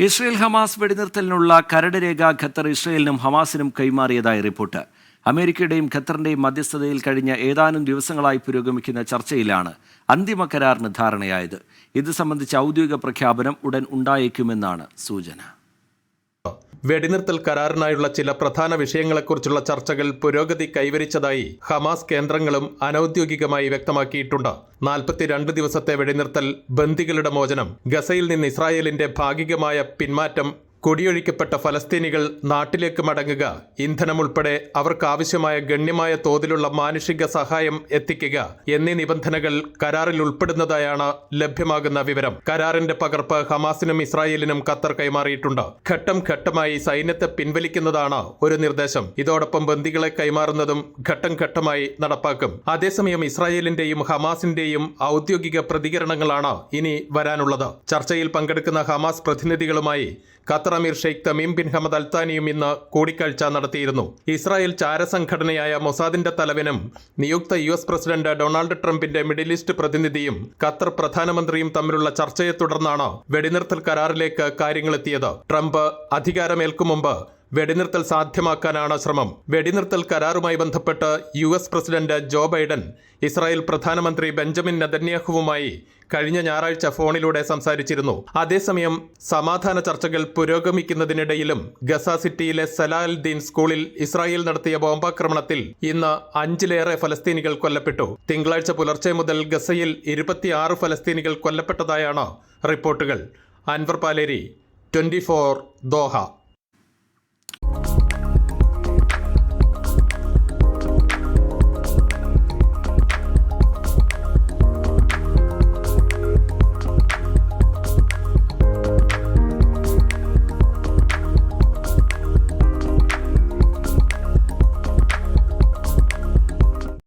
Israel Hamas വെടിനിർത്തലിനുള്ള കരട് രേഖ Qatar ഇസ്രയേലിനും ഹമാസിനും കൈമാറിയതായി report. അമേരിക്കയുടെയും ഖത്തറിന്റെയും മധ്യസ്ഥതയിൽ കഴിഞ്ഞ ഏതാനും ദിവസങ്ങളായി പുരോഗമിക്കുന്ന ചർച്ചയിലാണ് അന്തിമ കരാറിന് ധാരണയായത്. ഇത് സംബന്ധിച്ച ഔദ്യോഗിക പ്രഖ്യാപനം ഉടൻ ഉണ്ടായേക്കുമെന്നാണ് സൂചന. വെടിനിർത്തൽ കരാറിനായുള്ള ചില പ്രധാന വിഷയങ്ങളെക്കുറിച്ചുള്ള ചർച്ചകൾ പുരോഗതി കൈവരിച്ചതായി ഹമാസ് കേന്ദ്രങ്ങളും അനൌദ്യോഗികമായി വ്യക്തമാക്കിയിട്ടുണ്ട്. നാൽപ്പത്തിരണ്ട് ദിവസത്തെ വെടിനിർത്തൽ ബന്ദികളുടെ മോചനം ഗസയിൽ നിന്ന് ഇസ്രായേലിന്റെ ഭാഗികമായ പിന്മാറ്റം കുടിയൊഴിക്കപ്പെട്ട ഫലസ്തീനികൾ നാട്ടിലേക്ക് മടങ്ങുക. ഇന്ധനമുൾപ്പെടെ അവർക്കാവശ്യമായ ഗണ്യമായ തോതിലുള്ള മാനുഷിക സഹായം എത്തിക്കുക എന്നീ നിബന്ധനകൾ കരാറിൽ ഉൾപ്പെടുന്നതായാണ് ലഭ്യമാകുന്ന വിവരം. കരാറിന്റെ പകർപ്പ് ഹമാസിനും ഇസ്രായേലിനും ഖത്തർ കൈമാറിയിട്ടുണ്ട്. ഘട്ടം ഘട്ടമായി സൈന്യത്തെ പിൻവലിക്കുന്നതാണ് ഒരു നിർദ്ദേശം. ഇതോടൊപ്പം ബന്ദികളെ കൈമാറുന്നതും ഘട്ടം ഘട്ടമായി നടപ്പാക്കും. അതേസമയം ഇസ്രായേലിന്റെയും ഹമാസിന്റെയും ഔദ്യോഗിക പ്രതികരണങ്ങളാണ് ഇനി വരാനുള്ളത്. ചർച്ചയിൽ പങ്കെടുക്കുന്ന ഹമാസ് പ്രതിനിധികളുമായി ഖത്തർ അമീർ ഷെയ്ഖ് തമീം ബിൻ ഹമദ് അൽത്താനിയും ഇന്ന് കൂടിക്കാഴ്ച നടത്തിയിരുന്നു. ഇസ്രായേൽ ചാരസംഘടനയായ മൊസാദിന്റെ തലവനും നിയുക്ത യു എസ് പ്രസിഡന്റ് ഡൊണാൾഡ് ട്രംപിന്റെ മിഡിൽ ഈസ്റ്റ് പ്രതിനിധിയും ഖത്തർ പ്രധാനമന്ത്രിയും തമ്മിലുള്ള ചർച്ചയെ തുടർന്നാണ് വെടിനിർത്തൽ കരാറിലേക്ക് കാര്യങ്ങളെത്തിയത്. ട്രംപ് അധികാരമേൽക്കും മുമ്പ് വെടിനിർത്തൽ സാധ്യമാക്കാനാണ് ശ്രമം. വെടിനിർത്തൽ കരാറുമായി ബന്ധപ്പെട്ട് U S president Joe Biden Israel പ്രധാനമന്ത്രി ബെഞ്ചമിൻ നെതന്യാഹുവുമായി കഴിഞ്ഞ ഞായറാഴ്ച ഫോണിലൂടെ സംസാരിച്ചിരുന്നു. അതേസമയം സമാധാന ചർച്ചകൾ പുരോഗമിക്കുന്നതിനിടയിലും ഗസ സിറ്റിയിലെ സലാൽദീൻ സ്കൂളിൽ ഇസ്രായേൽ നടത്തിയ ബോംബാക്രമണത്തിൽ ഇന്ന് അഞ്ചിലേറെ ഫലസ്തീനികൾ കൊല്ലപ്പെട്ടു. തിങ്കളാഴ്ച പുലർച്ചെ മുതൽ ഗസയിൽ ഇരുപത്തിയാറ് ഫലസ്തീനികൾ കൊല്ലപ്പെട്ടതായാണ് റിപ്പോർട്ടുകൾ. Anwar Paleri twenty Doha.